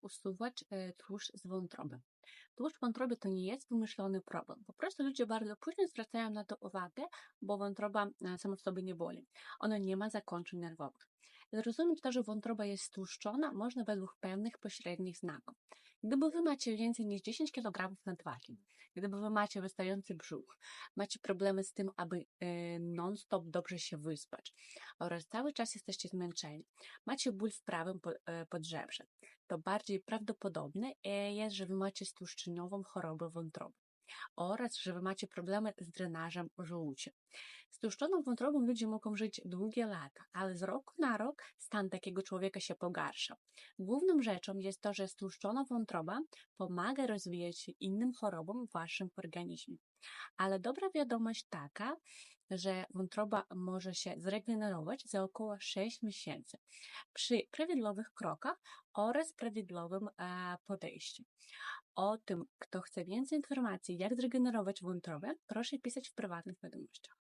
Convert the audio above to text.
usuwać e, tłuszcz z wątroby. Tłuszcz wątroby to nie jest wymyślony problem. Po prostu ludzie bardzo późno zwracają na to uwagę, bo wątroba e, sama w sobie nie boli. Ona nie ma zakończeń nerwowych. Zrozumieć to, że wątroba jest stłuszczona, można według pewnych pośrednich znaków. Gdyby wy macie więcej niż 10 kg nadwagi, gdyby wy macie wystający brzuch, macie problemy z tym, aby e, non-stop dobrze się wyspać oraz cały czas jesteście zmęczeni, macie ból w prawym e, podżebrze, to bardziej prawdopodobne e, jest, że wy macie stłuszczeniową chorobę wątroby oraz, że wy macie problemy z drenażem żółci. Z tłuszczoną wątrobą ludzie mogą żyć długie lata, ale z roku na rok stan takiego człowieka się pogarsza. Główną rzeczą jest to, że stłuszczona wątroba pomaga rozwijać się innym chorobom w waszym organizmie. Ale dobra wiadomość taka, że wątroba może się zregenerować za około 6 miesięcy przy prawidłowych krokach oraz prawidłowym e, podejściu. O tym, kto chce więcej informacji, jak zregenerować wątrobę, proszę pisać w prywatnych wiadomościach.